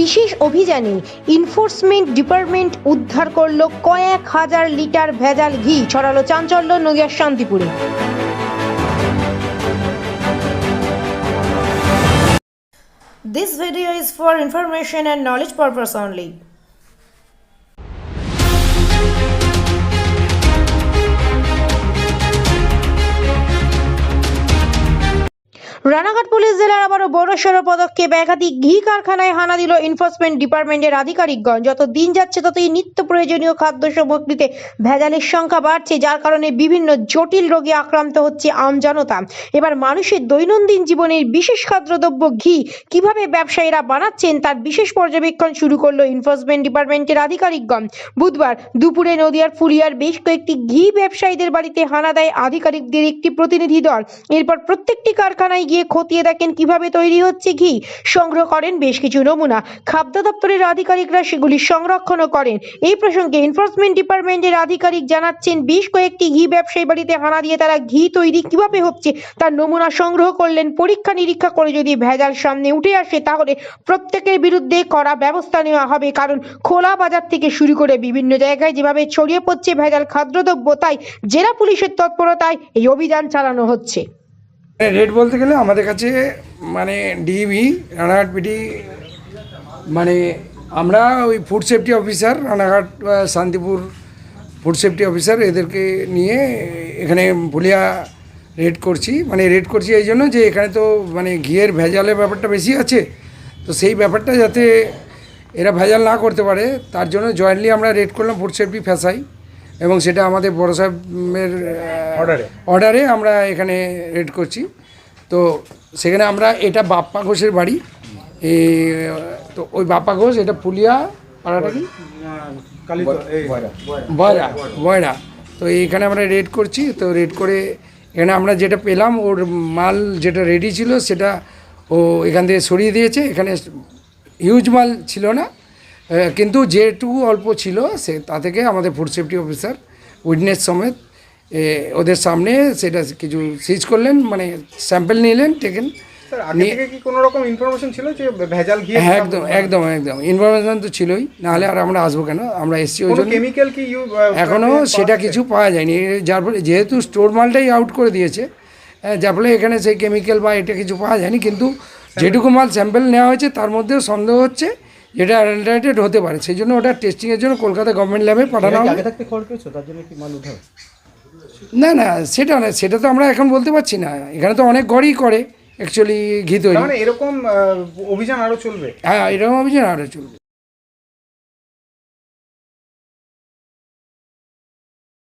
বিশেষ অভিযানে enforcement department উদ্ধার করল কয়েক হাজার লিটার ভেজাল ঘি, ছড়ালো চাঞ্চল্য নদিয়ার শান্তিপুরে This video is for information and knowledge purpose only. Ranaghat police জেলার আবারও বড়সড় পদক্ষেপ। একাধিক ঘি কারখানায় হানা দিল এনফোর্সমেন্ট ডিপার্টমেন্টের আধিকারিকগণ। যত দিন যাচ্ছে, ততই নিত্য প্রয়োজনীয় খাদ্য সামগ্রীতে ভেজালের সংখ্যা বাড়ছে, যার কারণে বিভিন্ন জটিল রোগে আক্রান্ত হচ্ছে আমজনতা এবার মানুষের দৈনন্দিন জীবনের বিশেষ খাদ্যদ্রব্য ঘি কীভাবে ব্যবসায়ীরা বানাচ্ছেন, তার বিশেষ পর্যবেক্ষণ শুরু করল এনফোর্সমেন্ট ডিপার্টমেন্টের আধিকারিকগণ। বুধবার দুপুরে নদিয়ার ফুলিয়ার বেশ কয়েকটি ঘি ব্যবসায়ীদের বাড়িতে হানা দেয় আধিকারিকদের একটি প্রতিনিধি দল। এরপর প্রত্যেকটি কারখানায় গিয়ে খতিয়ে দেখেন কীভাবে তৈরি হচ্ছে ঘি। সংগ্রহ করেন বেশ কিছু নমুনা। খাদ্য দপ্তরের আধিকারিকরা সেগুলি সংরক্ষণও করেন। এই প্রসঙ্গে এনফোর্সমেন্ট ডিপার্টমেন্টের আধিকারিক জানাচ্ছেন, বেশ কয়েকটি ঘি ব্যবসায়ী বাড়িতে হানা দিয়ে তারা ঘি তৈরি কীভাবে হচ্ছে, তার নমুনা সংগ্রহ করলেন, পরীক্ষা নিরীক্ষা করে যদি ভেজাল সামনে উঠে আসে, তাহলে প্রত্যেকের বিরুদ্ধে কড়া ব্যবস্থা নেওয়া হবে। কারণ খোলা বাজার থেকে শুরু করে বিভিন্ন জায়গায় যেভাবে ছড়িয়ে পড়ছে ভেজাল খাদ্যদ্রব্য, তাই জেলা পুলিশের তৎপরতায় এই অভিযান চালানো হচ্ছে। রেট বলতে গেলে আমাদের কাছে মানে ডিবি রানাঘাট পিডি মানে আমরা ওই food safety officer Ranaghat Shantipur food safety officer এদেরকে নিয়ে এখানে পুলিয়া রেড করছি। মানে রেড করছি এই জন্য যে এখানে তো মানে ঘিয়ের ভেজালের ব্যাপারটা বেশি আছে। তো সেই ব্যাপারটা যাতে এরা ভেজাল না করতে পারে, তার জন্য জয়েন্টলি আমরা রেড করলাম ফুড সেফটি ফেসাই। এবং সেটা আমাদের বড় সাহেবের অর্ডারে অর্ডারে আমরা এখানে রেড করছি। তো সেখানে আমরা এটা বাপ্পা ঘোষের বাড়ি। তো ওই বাপ্পা ঘোষ এটা পুলিয়া পাড়াটা কি? বয়রা। বয়রা। তো এইখানে আমরা রেড করছি তো রেড করে এখানে আমরা যেটা পেলাম ওর মাল যেটা রেডি ছিল সেটা ও এখান থেকে সরিয়ে দিয়েছে। এখানে হিউজ মাল ছিল না। কিন্তু যেটুকু অল্প ছিল সে তা থেকে আমাদের ফুড সেফটি অফিসার উইটনেস সমেত ওদের সামনে সেটা কিছু সিজ করলেন মানে স্যাম্পেল নিলেন টেকেন হ্যাঁ একদম একদম একদম। ইনফরমেশন তো ছিলই নাহলে আর আমরা আসব কেন? আমরা এসছি ওই কোনো জন্য। কি এখনও সেটা কিছু পাওয়া যায়নি। যার ফলে যেহেতু স্টোর মালটাই আউট করে দিয়েছে হ্যাঁ, যার ফলে এখানে সেই কেমিক্যাল বা এটা কিছু পাওয়া যায়নি কিন্তু যেটুকু মাল স্যাম্পেল নেওয়া হয়েছে তার মধ্যেও সন্দেহ হচ্ছে যেটা অ্যান্টাইটেড হতে পারে। সেই জন্য ওটা টেস্টিংয়ের জন্য কলকাতা গভর্নমেন্ট ল্যাবে পাঠানো হবে। তার জন্য কি মাল না না সেটা না সেটা তো আমরা এখন বলতে পারছি না। এখানে তো অনেক ঘরই করে অ্যাকচুয়ালি ঘি তৈরি। মানে এরকম অভিযান আরও চলবে? হ্যাঁ এরকম অভিযান আরও চলবে।